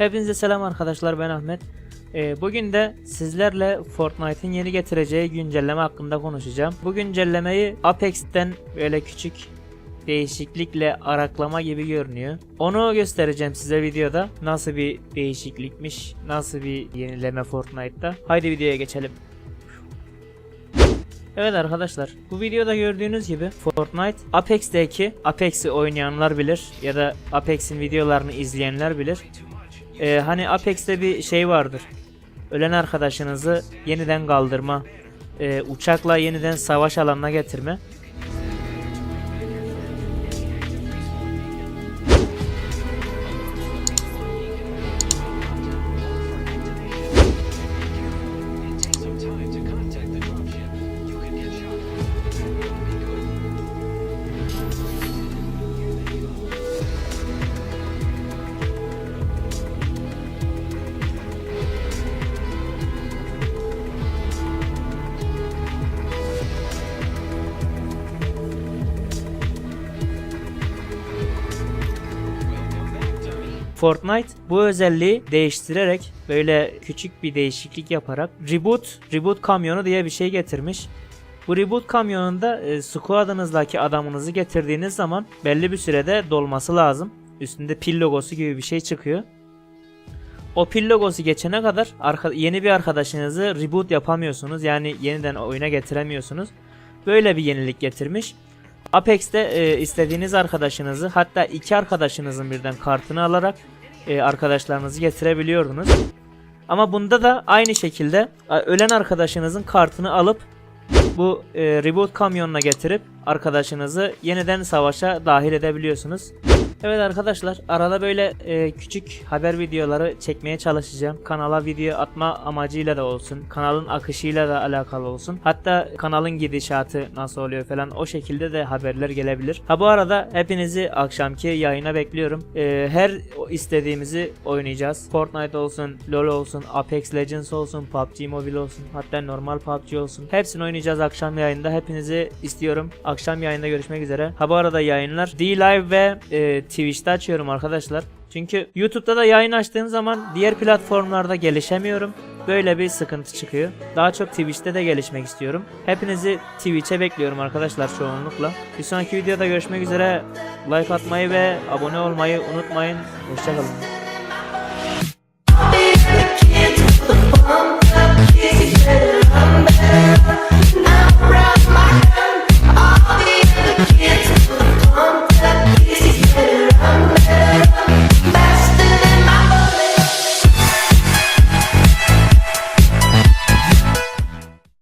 Hepinize selam arkadaşlar ben Ahmet. Ee, bugün de sizlerle Fortnite'ın yeni getireceği güncelleme hakkında konuşacağım. Bu güncellemeyi Apex'ten böyle küçük değişiklikle araklama gibi görünüyor. Onu göstereceğim size videoda. Nasıl bir değişiklikmiş, nasıl bir yenileme Fortnite'ta. Haydi videoya geçelim. Evet arkadaşlar bu videoda gördüğünüz gibi Fortnite Apex'teki Apex'i oynayanlar bilir ya da Apex'in videolarını izleyenler bilir. Ee, hani Apex'te bir şey vardır. Ölen arkadaşınızı yeniden kaldırma, e, uçakla yeniden savaş alanına getirme. Fortnite bu özelliği değiştirerek böyle küçük bir değişiklik yaparak Reboot Reboot kamyonu diye bir şey getirmiş. Bu Reboot kamyonunda e, squad'ınızdaki adamınızı getirdiğiniz zaman belli bir sürede dolması lazım. Üstünde pil logosu gibi bir şey çıkıyor. O pil logosu geçene kadar arka- yeni bir arkadaşınızı reboot yapamıyorsunuz. Yani yeniden oyuna getiremiyorsunuz. Böyle bir yenilik getirmiş. Apex'te e, istediğiniz arkadaşınızı hatta iki arkadaşınızın birden kartını alarak e, arkadaşlarınızı getirebiliyordunuz. Ama bunda da aynı şekilde ölen arkadaşınızın kartını alıp bu e, reboot kamyonuna getirip arkadaşınızı yeniden savaşa dahil edebiliyorsunuz. Evet arkadaşlar arada böyle e, küçük haber videoları çekmeye çalışacağım. Kanala video atma amacıyla da olsun. Kanalın akışıyla da alakalı olsun. Hatta kanalın gidişatı nasıl oluyor falan o şekilde de haberler gelebilir. Ha bu arada hepinizi akşamki yayına bekliyorum. E, her istediğimizi oynayacağız. Fortnite olsun, LoL olsun, Apex Legends olsun, PUBG Mobile olsun, hatta normal PUBG olsun. Hepsini oynayacağız akşam yayında. Hepinizi istiyorum. Akşam yayında görüşmek üzere. Ha bu arada yayınlar D-Live ve e, Twitch'te açıyorum arkadaşlar. Çünkü YouTube'da da yayın açtığım zaman diğer platformlarda gelişemiyorum. Böyle bir sıkıntı çıkıyor. Daha çok Twitch'te de gelişmek istiyorum. Hepinizi Twitch'e bekliyorum arkadaşlar çoğunlukla. Bir sonraki videoda görüşmek üzere. Like atmayı ve abone olmayı unutmayın. Hoşçakalın.